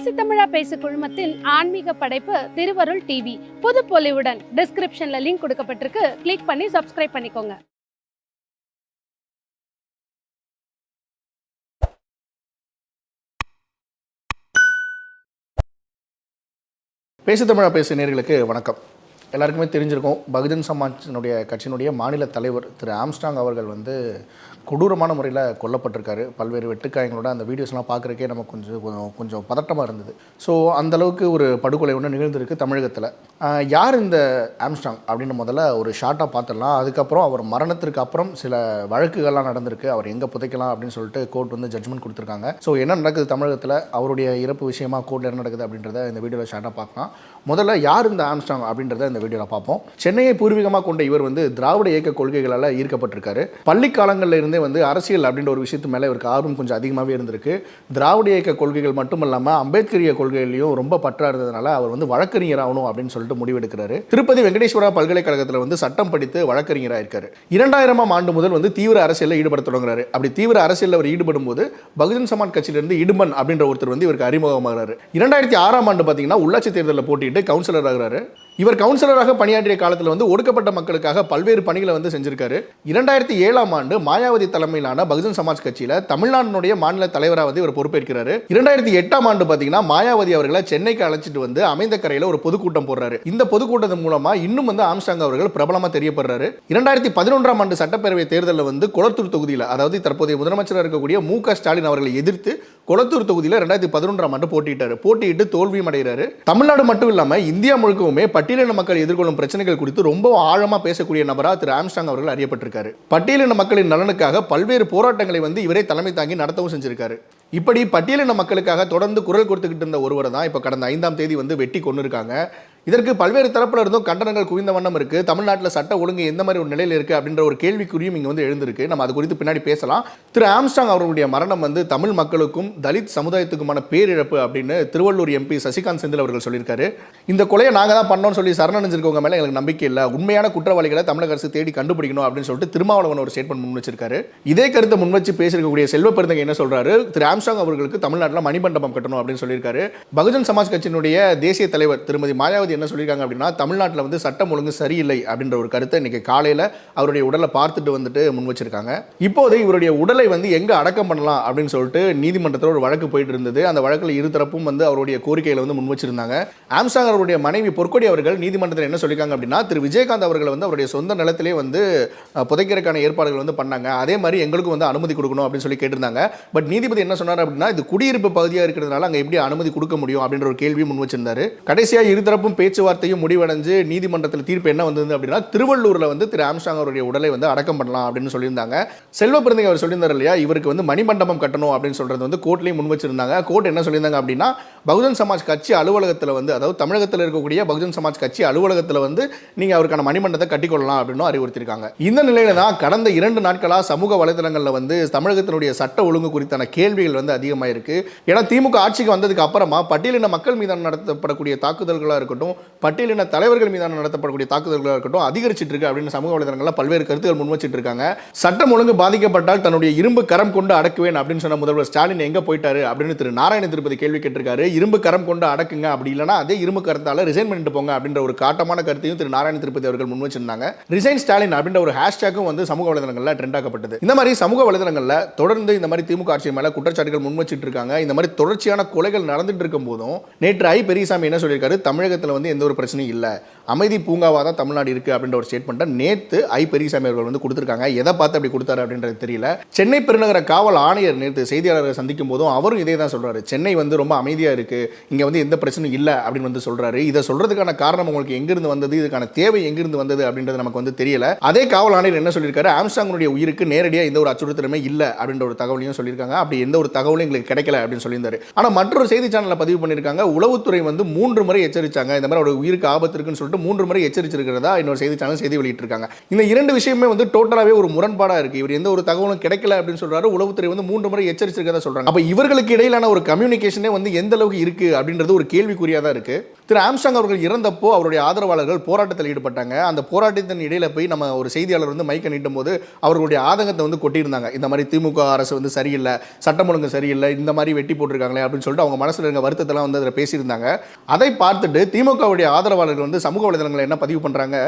பேசி தமிழா பேசு குழுமத்தின் ஆன்மீக படைப்பு திருவருள் டிவி புது பொலிவுடன் டிஸ்கிரிப்ஷன்ல லிங்க் கொடுக்கப்பட்டிருக்கு. கிளிக் பண்ணி சப்ஸ்கிரைப் பண்ணிக்கோங்க. பேசு தமிழா பேசு நேர்களுக்கு வணக்கம். எல்லாருக்குமே தெரிஞ்சிருக்கும். பகுஜன் சமாஜினுடைய கட்சியினுடைய மாநில தலைவர் திரு ஆம்ஸ்டாங் அவர்கள் வந்து கொடூரமான முறையில் கொல்லப்பட்டிருக்காரு. பல்வேறு வெட்டுக்காயங்களோட அந்த வீடியோஸ்லாம் பார்க்குறக்கே நமக்கு கொஞ்சம் கொஞ்சம் பதட்டமாக இருந்தது. ஸோ அந்தளவுக்கு ஒரு படுகொலை ஒன்று நிகழ்ந்திருக்கு தமிழகத்தில். யார் இந்த ஆம்ஸ்டாங் அப்படின்னு முதல்ல ஒரு ஷார்ட்டாக பார்த்துடலாம் அதுக்கப்புறம் அவர் மரணத்திற்கு அப்புறம் சில வழக்குகள்லாம் நடந்திருக்கு. அவர் எங்கே புதைக்கலாம் அப்படின்னு சொல்லிட்டு கோர்ட் வந்து ஜட்ஜ்மெண்ட் கொடுத்துருக்காங்க. ஸோ என்ன நடக்குது தமிழகத்தில்? அவருடைய இறப்பு விஷயமா கோர்ட்டில் என்ன நடக்குது அப்படின்றத இந்த வீடியோவில் ஷார்ட்டாக பார்க்கலாம் முதல்ல யார் இந்த ஆம்ஸ்டாங் அப்படின்றத இந்த வீடியோவில் பார்ப்போம். சென்னையை பூர்வீகமாக கொண்ட இவர் வந்து திராவிட இயக்க கொள்கைகளால் ஈர்க்கப்பட்டிருக்காரு. பள்ளி காலங்களில் இருந்தே வந்து அரசியல் அப்படின்ற ஒரு விஷயத்து மேலே இவருக்கு ஆர்வம் கொஞ்சம் அதிகமாகவே இருந்திருக்கு. திராவிட இயக்க கொள்கைகள் மட்டும் இல்லாமல் அம்பேத்கரிய கொள்கைகளையும் ரொம்ப பற்றா இருந்ததுனால அவர் வந்து வழக்கறிஞர் ஆகணும் அப்படின்னு சொல்லிட்டு முடிவெடுக்கிறாரு. திருப்பதி வெங்கடேஸ்வரா பல்கலைக்கழகத்தில் வந்து சட்டம் படித்து வழக்கறிஞராக இருக்காரு இரண்டாயிரமாம் ஆண்டு முதல் வந்து தீவிர அரசியலில் ஈடுபட தொடங்குறாரு. அப்படி தீவிர அரசியலில் அவர் ஈடுபடும் போது பகுஜன் சமாஜ் கட்சியிலிருந்து இடுமன் அப்படின்ற ஒருத்தர் வந்து இவருக்கு அறிமுகமாகிறாரு. இரண்டாயிரத்தி ஆறாம் ஆண்டு பார்த்தீங்கன்னா உள்ளாட்சி தேர்தலில் போட்டிட்டு கவுன்சிலர் ஆகிறாரு. இவர் கவுன்சிலராக பணியாற்றிய காலத்தில் வந்து ஒடுக்கப்பட்ட மக்களுக்காக பல்வேறு பணிகளை வந்து செஞ்சிருக்காரு. இரண்டாயிரத்தி ஏழாம் ஆண்டு மாயாவதி தலைமையிலான பகுஜன் சமாஜ் கட்சியில் தமிழ்நாட்டினுடைய மாநில தலைவராக வந்து இவர் பொறுப்பேற்கிறாரு. இரண்டாயிரத்தி எட்டாம் ஆண்டு பார்த்தீங்கன்னா மாயாவதி அவர்களை சென்னைக்கு அழைச்சிட்டு வந்து அமைந்த கரையில் ஒரு பொதுக்கூட்டம் போடுறாரு. இந்த பொதுக்கூட்டத்தின் மூலமா இன்னும் வந்து ஆம்ஸ்டாங் அவர்கள் பிரபலமாக தெரியப்படுறாரு. இரண்டாயிரத்தி பதினொன்றாம் ஆண்டு சட்டப்பேரவை தேர்தலில் வந்து கொளத்தூர் தொகுதியில் அதாவது தற்போதைய முதலமைச்சராக இருக்கக்கூடிய மு க ஸ்டாலின் அவர்களை எதிர்த்து கொளத்தூர் தொகுதியில் ரெண்டாயிரத்தி பதினொன்றாம் ஆண்டு போட்டியிட்டாரு. போட்டியிட்டு தோல்வியும் அடைகிறாரு தமிழ்நாடு மட்டும் இல்லாமல் இந்தியா முழுக்கவுமே பட்டியலின மக்கள் எதிர்கொள்ளும் பிரச்சனைகள் குறித்து ரொம்ப ஆழமாக பேசக்கூடிய நபராக திரு ஆம்ஸ்டாங் அவர்கள் அறியப்பட்டிருக்காரு. பட்டியலின மக்களின் நலனுக்காக பல்வேறு போராட்டங்களை வந்து இவரே தலைமை தாங்கி நடத்தவும் செஞ்சிருக்காரு. இப்படி பட்டியலின மக்களுக்காக தொடர்ந்து குரல் கொடுத்துக்கிட்டு இருந்த ஒருவர் தான் இப்போ கடந்த ஐந்தாம் தேதி வந்து வெட்டி கொண்டு இருக்காங்க இதற்கு பல்வேறு தரப்புல இருந்தும் கண்டனங்கள் குவிந்த வண்ணம் இருக்கு. தமிழ்நாட்டில் சட்ட ஒழுங்கு எந்த மாதிரி ஒரு நிலையில் இருக்கு அப்படின்ற ஒரு கேள்விக்குறியும் இங்க வந்து எழுந்திருக்கு. நம்ம அது குறித்து பின்னாடி பேசலாம். திரு ஆம்ஸ்டாங் அவர்களுடைய மரணம் வந்து தமிழ் மக்களுக்கும் தலித் சமுதாயத்துக்குமான பேரிழப்பு அப்படின்னு திருவள்ளூர் எம்பி சசிகாந்த் செந்தில் அவர்கள் சொல்லியிருக்காரு. இந்த கொலையை நாங்கள் தான் பண்ணோம்னு சொல்லி சரணடைஞ்சிருக்கவங்க மேலே எங்களுக்கு நம்பிக்கை இல்லை. உண்மையான குற்றவாளிகளை தமிழக அரசு தேடி கண்டுபிடிக்கணும் அப்படின்னு சொல்லிட்டு திருமாவளவன் ஒரு ஸ்டேட்மெண்ட் முன் வச்சிருக்காரு. இதே கருத்தை முன் வச்சு பேசியிருக்கக்கூடிய செல்வ என்ன சொல்றாரு? திரு ஆம்ஸ்டாங் அவர்களுக்கு தமிழ்நாட்டில் மணிமண்டபம் கட்டணும் அப்படின்னு சொல்லியிருக்காரு. பகுஜன் சமாஜ் கட்சியினுடைய தேசிய தலைவர் திருமதி மாயாவதி என்ன சொல்லியிருக்காங்க அப்படின்னா தமிழ்நாட்டில் வந்து சட்டம் ஒழுங்கு சரியில்லை அப்படின்ற ஒரு கருத்தை இன்னைக்கு காலையில் அவருடைய உடலை பார்த்துட்டு வந்துட்டு முன் வச்சிருக்காங்க. இப்போது இவருடைய உடலை வந்து எங்கே அடக்கம் பண்ணலாம் அப்படின்னு சொல்லிட்டு நீதிமன்றத்தில் ஒரு வழக்கு போயிட்டு இருந்தது. அந்த வழக்கில் இருதரப்பும் வந்து அவருடைய கோரிக்கையில் வந்து முன் வச்சிருந்தாங்க. ஆம்சாங் அவருடைய மனைவி பொற்கொடி அவர்கள் நீதிமன்றத்தில் என்ன சொல்லியிருக்காங்க அப்படின்னா திரு விஜயகாந்த் அவர்கள் வந்து அவருடைய சொந்த நிலத்திலே வந்து புதைக்கிறதுக்கான ஏற்பாடுகள் வந்து பண்ணாங்க. அதே மாதிரி எங்களுக்கும் வந்து அனுமதி கொடுக்கணும் அப்படின்னு சொல்லி கேட்டிருந்தாங்க. பட் நீதிபதி என்ன சொன்னார் அப்படின்னா இது குடியிருப்பு பகுதியாக இருக்கிறதுனால அங்கே எப்படி அனுமதி கொடுக்க முடியும் அப்படின்ற ஒரு கேள்வி முன் வச்சிருந்தாரு. கடைசியாக இருதரப்பும் பேச்சுவார்த்தையும் முடிவடைஞ்சு நீதிமன்றத்தில் தீர்ப்பு என்ன வந்தது அப்படின்னா திருவள்ளூரில் வந்து திரு ஆம்ஸ்டாங் அவருடைய உடலை வந்து அடக்கம் பண்ணலாம் அப்படின்னு சொல்லியிருந்தாங்க. செல்வ பிறந்தகை அவர் சொல்லியிருந்தார் இல்லையா? இவருக்கு வந்து மணிமண்டபம் கட்டணும் அப்படின்னு சொல்றது வந்து கோர்ட்லேயும் முன் வச்சிருந்தாங்க. கோர்ட் என்ன சொல்லியிருந்தாங்க அப்படின்னா பகுஜன் சமாஜ் கட்சி அலுவலகத்தில் வந்து அதாவது தமிழகத்தில் இருக்கக்கூடிய பகுஜன் சமாஜ் கட்சி அலுவலகத்தில் வந்து நீங்கள் அவருக்கான மணிமண்டத்தை கட்டிக்கொள்ளலாம் அப்படின்னு அறிவுறுத்தியிருக்காங்க. இந்த நிலையில தான் கடந்த இரண்டு நாட்களாக சமூக வலைதளங்களில் வந்து தமிழகத்தினுடைய சட்ட ஒழுங்கு குறித்தான கேள்விகள் வந்து அதிகமாக இருக்கு ஏன்னா திமுக ஆட்சிக்கு வந்ததுக்கு அப்புறமா பட்டியலின மக்கள் மீதான நடத்தப்படக்கூடிய தாக்குதல்களாக இருக்கட்டும் பட்டியலின தலைவர்கள் மீதான நடத்தப்படக்கூடிய தாக்குதல்களாக இருக்கட்டும் அதிகரிச்சிட்டு இருக்கு அப்படின்னு சமூக வலைதளங்களில் பல்வேறு கருத்துக்கள் முன்வச்சிட்டு இருக்காங்க சட்டம் ஒழுங்கு பாதிக்கப்பட்டால் தன்னுடைய இரும்பு கரம் கொண்டு அடக்குவேன் அப்படின்னு சொன்ன முதல்வர் ஸ்டாலின் எங்க போயிட்டாரு அப்படின்னு திரு. நாராயண திருப்பதி கேள்வி கேட்டிருக்காரு. இரும்பு கரம் கொண்டு அடக்குங்க. அப்படி இல்லைன்னா அதே இரும்பு கரத்தால ரிசைன் பண்ணிட்டு போங்க அப்படின்ற ஒரு காட்டமான கருத்தையும் திரு நாராயண திருப்பதி அவர்கள் முன் வச்சிருந்தாங்க. ரிசைன் ஸ்டாலின் அப்படின்ற ஒரு ஹேஷ்டேக்கும் வந்து சமூக வலைதளங்களில் ட்ரெண்ட் ஆக்கப்பட்டது. இந்த மாதிரி சமூக வலைதளங்களில் தொடர்ந்து இந்த மாதிரி திமுக ஆட்சி மேல குற்றச்சாட்டுகள் முன் வச்சுட்டு இருக்காங்க. இந்த மாதிரி தொடர்ச்சியான கொலைகள் நடந்துட்டு இருக்கும் போதும் நேற்று ஐ பெரியசாமி என்ன சொல்லியிருக்காரு? தமிழகத்தில் வந்து எந்த ஒரு பிரச்சனையும் இல்லை. அமைதி பூங்காவாக தான் தமிழ்நாடு இருக்குது அப்படின்ற ஒரு ஸ்டேட்மெண்ட்டை நேற்று ஐ பெரியசாமி அவர்கள் வந்து கொடுத்துருக்காங்க. எதை பார்த்து அப்படி கொடுத்தாரு அப்படின்றது தெரியல. சென்னை பெருநகர காவல் ஆணையர் நேற்று செய்தியாளரை சந்திக்கும் போதும் அவரும் இதே தான் சொல்கிறாரு சென்னை வந்து ரொம்ப அமைதியாக இருக்குது இங்கே வந்து எந்த பிரச்சனையும் இல்லை அப்படின்னு வந்து சொல்கிறாரு இதை சொல்கிறதுக்கான காரணம் உங்களுக்கு எங்கிருந்து வந்தது? இதுக்கான தேவை எங்கிருந்து வந்தது? அப்படின்றது நமக்கு வந்து தெரியல. அதே காவல் ஆணையர் என்ன சொல்லியிருக்காரு? ஆம்ஸ்டாங்கனுடைய உயிருக்கு நேரடியாக எந்த ஒரு அச்சுறுத்தலுமே இல்லை அப்படின்ற ஒரு தகவலையும் சொல்லியிருக்காங்க. அப்படி எந்த ஒரு தகவலும் எங்களுக்கு கிடைக்கல அப்படின்னு சொல்லியிருந்தாரு. ஆனால் மற்றொரு செய்தி சேனலில் பதிவு பண்ணியிருக்காங்க. உளவுத்துறை வந்து மூன்று முறை எச்சரித்தாங்க இந்த மாதிரி அவருடைய உயிருக்கு ஆபத்து இருக்குன்னு சொல்லிட்டு மூன்று முறை எச்சரிச்சிருக்கிறதா? இன்னொரு செய்தி சேனல் செய்தி வெளியிட்டிருக்காங்க. இந்த இரண்டு விஷயமே வந்து டோட்டலாகவே ஒரு முரண்பாடாக இருக்கு. இவர் எந்த ஒரு தகவலும் கிடைக்கல அப்படின்னு சொல்றாரு. உளவுத்துறை வந்து மூன்று முறை எச்சரிச்சிருக்கிறதா சொல்றாங்க. அப்போ இவர்களுக்கு இடையிலான ஒரு கம்யூனிகேஷனே வந்து எந்த அளவுக்கு இருக்கு அப்படின்றது ஒரு கேள்விக்குறியாக தான் இருக்கு. திரு ஆம்ஸ்டாங் அவர்கள் இறந்தப்போ அவருடைய ஆதரவாளர்கள் போராட்டத்தில் ஈடுபட்டாங்க. அந்த போராட்டத்தின் இடையில போய் நம்ம ஒரு செய்தியாளர் வந்து மைக்க நீட்டும் போது அவர்களுடைய ஆதங்கத்தை வந்து கொட்டியிருந்தாங்க. இந்த மாதிரி திமுக அரசு வந்து சரியில்லை சட்டம் ஒழுங்கு சரியில்லை இந்த மாதிரி வெட்டி போட்டிருக்காங்களே அப்படின்னு சொல்லிட்டு அவங்க மனசில் இருக்க வருத்தத்தெல்லாம் வந்து அதில் பேசியிருந்தாங்க. அதை பார்த்துட்டு திமுகவுடைய ஆதரவாளர்கள் வந்து சமூக வலைதளங்களை என்ன பதிவு பண்ணுறாங்க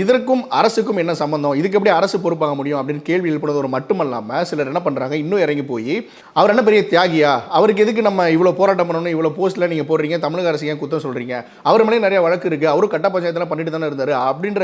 இதற்கும் அரசுக்கும் என்ன சம்பந்தம்? இதுக்கு எப்படி அரசு பொறுப்பாக முடியும் அப்படின்னு கேள்வி எழுப்புனதோடு மட்டுமல்லாமல் சிலர் என்ன பண்ணுறாங்க இன்னும் இறங்கி போய் அவர் என்ன பெரிய தியாகியா? அவருக்கு எதுக்கு நம்ம இவ்வளோ போராட்டம் பண்ணணும்? இவ்வளோ போஸ்ட்டில் நீங்கள் போடுறீங்க? தமிழக அரசு ஏன் குத்தம் சொல்கிறீங்க அவர் மேலே நிறைய வழக்கு இருக்குது அவரும் கட்ட பஞ்சாயத்தில் பண்ணிட்டு தானே இருந்தார். அப்படின்ற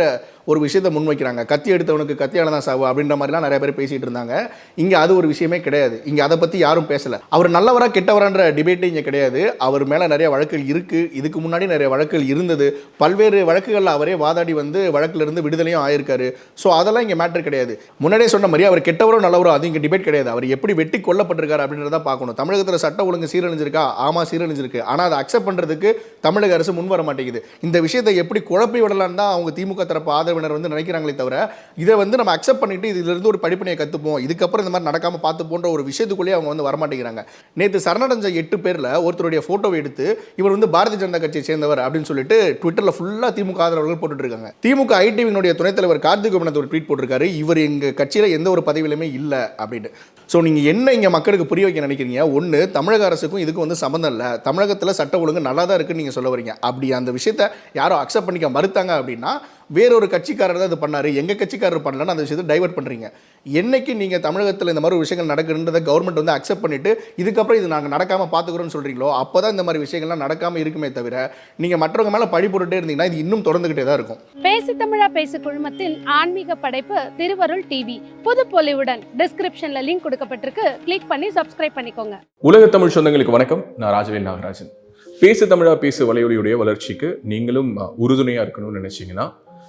ஒரு விஷயத்தை முன்வைக்கிறாங்க. கத்தி எடுத்தவனுக்கு கத்தியால தான் சாவு அப்படின்ற மாதிரிலாம் நிறைய பேர் பேசிகிட்டு இருந்தாங்க. இங்கே அது ஒரு விஷயமே கிடையாது. இங்கே அதை பற்றி யாரும் பேசலை. அவர் நல்லவராக கெட்டவரான்ற டிபேட்டே இங்கே கிடையாது. அவர் மேலே நிறைய வழக்குகள் இருக்குது இதுக்கு முன்னாடி நிறைய வழக்குகள் இருந்தது. பல்வேறு வழக்குகளில் அவரே வாதாடி வந்து வழக்கிலிருந்து விடுதலையும் ஆயிருக்காரு. ஸோ அதெல்லாம் இங்கே மேட்டர் கிடையாது. முன்னாடியே சொன்ன மாதிரி அவர் கெட்டவரோ நல்லவரோ அது இங்கே டிபேட் கிடையாது. அவர் எப்படி வெட்டி கொல்லப்பட்டிருக்காரு அப்படின்றத பார்க்கணும். தமிழகத்தில் சட்ட ஒழுங்கு சீரழிஞ்சிருக்கா? ஆமா சீரழிஞ்சிருக்கு. ஆனால் அதை அக்செப்ட் பண்ணுறதுக்கு தமிழக அரசு முன் வர மாட்டேங்குது. இந்த விஷயத்தை எப்படி குழப்பி விடலான்னு தான் அவங்க திமுக தரப்பு ஆதரவினர் வந்து நினைக்கிறாங்களே தவிர இதை வந்து நம்ம அக்செப்ட் பண்ணிட்டு இதுல இருந்து ஒரு படிப்பனையை கற்றுப்போம் இதுக்கப்புறம் இந்த மாதிரி நடக்காம பார்த்து போன்ற ஒரு விஷயத்துக்குள்ளேயே அவங்க வந்து வரமாட்டேங்கிறாங்க நேற்று சரணடைஞ்ச எட்டு பேரில் ஒருத்தருடைய ஃபோட்டோவை எடுத்து இவர் வந்து பாரதிய ஜனதா கட்சியை சேர்ந்தவர் அப்படின்னு சொல்லிட்டு ட்விட்டரில் ஃபுல்லாக திமுக ஆதரவாளர்கள் போட்டுட்டு இருக்காங்க. திமுக ஐடிவினுடைய துணைத் தலைவர் கார்த்திக் கோபிநாத் ஒரு ட்வீட் போட்டிருக்காரு. இவர் எங்கள் கட்சியில் எந்த ஒரு பதவியிலுமே இல்லை அப்படின்னு ஸோ நீங்கள் என்ன இங்கே மக்களுக்கு புரிய வைக்க நினைக்கிறீங்க? ஒன்று தமிழக அரசுக்கும் இதுக்கும் வந்து சம்மந்தம் இல்லை. தமிழகத்தில் சட்ட ஒழுங்கு நல்லா தான் இருக்குன்னு நீங்கள் சொல்ல வரீங்க. அப்படி அந்த விஷயத்தை யாரும் அக்செப்ட் பண்ணிக்க மறுத்தாங்க அப்படின்னா வேறொரு கட்சிக்காரர் தான் இது பண்ணாரு. எங்கள் கட்சிக்காரர் பண்ணலன்னு அந்த விஷயத்தை டைவர்ட் பண்ணுறீங்க என்னைக்கு நீங்கள் தமிழகத்தில் இந்த மாதிரி விஷயங்கள் நடக்குன்றதை கவர்மெண்ட் வந்து அக்செப்ட் பண்ணிட்டு இதுக்கப்புறம் இது நாங்கள் நடக்காமல் பார்த்துக்குறோம்னு சொல்கிறீங்களோ அப்போ தான் இந்த மாதிரி விஷயங்கள்லாம் நடக்காமல் இருக்குமே தவிர நீங்கள் மற்றவங்க மேலே பழி போட்டுட்டே இருந்தீங்கன்னா இது இன்னும் தொடர்ந்துகிட்டே தான் இருக்கும். பேசி தமிழா பேசு குழுமத்தின் ஆன்மீக படைப்பு திருவருள் டிவி. புது பொலிவுடன் டிஸ்கிரிப்ஷன்ல லிங்க் கொடுக்கப்பட்டிருக்கு. கிளிக் பண்ணி சப்ஸ்கிரைப் பண்ணிக்கோங்க. உலக தமிழ் சொந்தங்களுக்கு வணக்கம். நான் ராஜவேல் நாகராஜன். பேசு தமிழா பேசு வலையொலியுடைய வளர்ச்சிக்கு நீங்களும் அஹ், உறுதுணையா இருக்கணும்னு நினைச்சீங்கன்னா